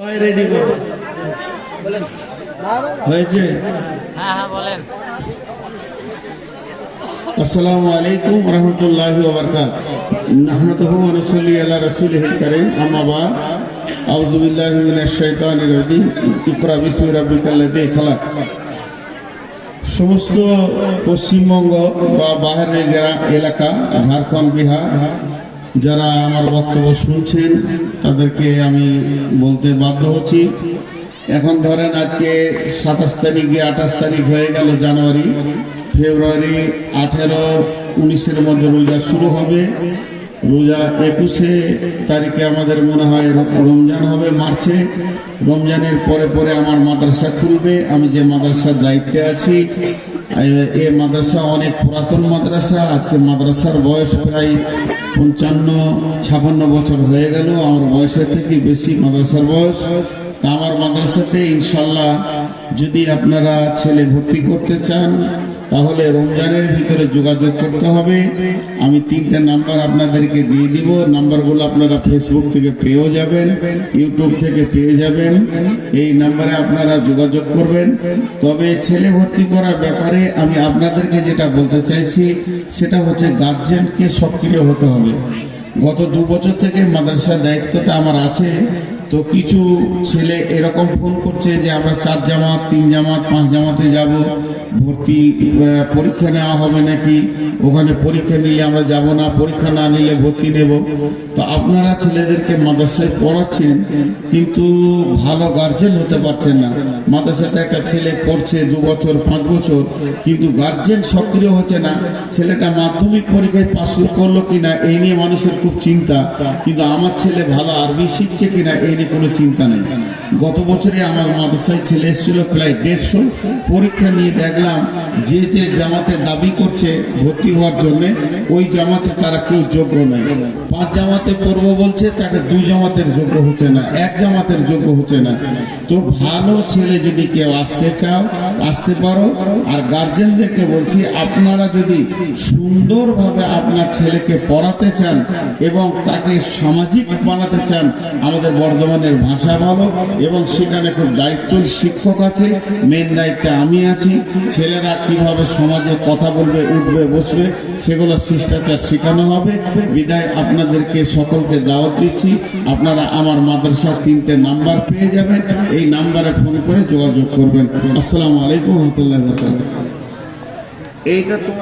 সবাই রেডি করো। হয়েছে? হ্যাঁ হ্যাঁ বলেন। আসসালামু আলাইকুম রহমতুল্লাহ ওবরকাত নাহমাদুহু ওয়া নুসাল্লি আলা রাসূলিহিল কারীম। আম্মা বাদ। আউযু বিল্লাহি মিনাশ শাইতানির রাজিম। ইকরা বিসমি রাব্বিকাল্লাযী খালাক। সমস্ত পশ্চিমবঙ্গ বা গ্রাম এলাকা ঝাড়খণ্ড বিহার যারা আমার বক্তব্য শুনছেন, তাদেরকে আমি বলতে বাধ্য হচ্ছি। এখন ধরেন আজকে সাতাশ তারিখে আঠাশ তারিখ হয়ে গেল জানুয়ারি। ফেব্রুয়ারি আঠেরো উনিশের মধ্যে রোজা শুরু হবে। রোজা একুশে তারিখে আমাদের মনে হয় রমজান হবে, মার্চে। রমজানের পরে পরে আমার মাদ্রাসা খুলবে। আমি যে মাদ্রাসার দায়িত্বে আছি এ- মাদ্রাসা অনেক পুরাতন মাদ্রাসা, আজকে মাদ্রাসার বয়স প্রায় পঞ্চান্ন, ছাপান্ন বছর হয়ে গেল, আমার বয়সের থেকে বেশি মাদ্রাসার বয়স। তা আমার মাদ্রাসাতে ইনশাল্লাহ যদি আপনারা ছেলে ভর্তি করতে চান তাহলে রমজানের ভিতরে যোগাযোগ করতে হবে। আমি তিনটে নাম্বার আপনাদেরকে দিয়ে দিব। নাম্বারগুলো আপনারা ফেসবুক থেকে পেয়েও যাবেন ইউটিউব থেকে পেয়ে যাবেন। এই নাম্বারে আপনারা যোগাযোগ করবেন। তবে ছেলে ভর্তি করার ব্যাপারে আমি আপনাদেরকে যেটা বলতে চাইছি, সেটা হচ্ছে গার্জেনকে সক্রিয় হতে হবে। গত দু বছর থেকে মাদ্রাসার দায়িত্বটা আমার আছে। তো কিছু ছেলে এরকম ফোন করছে যে আমরা চার জামাত, তিন জামাত, পাঁচ জামাতে যাব। ভর্তি পরীক্ষা নেওয়া হবে নাকি? ওখানে পরীক্ষা নিলে আমরা যাব না, পরীক্ষা না নিলে ভর্তি নেব। তো আপনারা ছেলেদেরকে মাদ্রাসায় পড়াচ্ছেন, কিন্তু ভালো গার্জেন হতে পারছেন না। মাদ্রাসাতে একটা ছেলে পড়ছে দু বছর, পাঁচ বছর, কিন্তু গার্জেন সক্রিয় হচ্ছে না। ছেলেটা মাধ্যমিক পরীক্ষায় পাস করল কিনা, এই নিয়ে মানুষের খুব চিন্তা। কিন্তু আমার ছেলে ভালো আরবি শিখছে কিনা, এই নিয়ে কোনো চিন্তা নেই। গত বছরে আমার মাদ্রাসায় ছেলে এসেছিল প্রায় দেড়শো। পরীক্ষা নিয়ে দেখলাম যে যে জামাতে দাবি করছে ভর্তি হওয়ার জন্য, ওই জামাতে তারা কেউ যোগ্য নয়। পাঁচ জামাতে পড়ব বলছে, তাকে দুই জামাতের যোগ্য হচ্ছে না, এক জামাতের যোগ্য হচ্ছে না। তো ভালো ছেলে যদি কেউ আসতে চাও, আসতে পারো। আর গার্জেনদেরকে বলছি, আপনারা যদি সুন্দরভাবে আপনার ছেলেকে পড়াতে চান এবং তাকে সামাজিক বানাতে চান, আমাদের বর্ধমানের ভাষা ভালো এবং সেখানে খুব দায়িত্বর শিক্ষক আছে মেন দায়িত্বে আমি আছি। ছেলেরা কীভাবে সমাজে কথা বলবে, উঠবে, বসবে, সেগুলো শিষ্টাচার শেখানো হবে। বিদায় আপনাদেরকে সকলকে দাওয়াত দিচ্ছি। আপনারা আমার মাদ্রাসার তিনটে নাম্বার পেয়ে যাবেন। এই নাম্বারে ফোন করে যোগাযোগ করবেন। আসসালামু আলাইকুম রহমতুল্লাহ এইটা তোমরা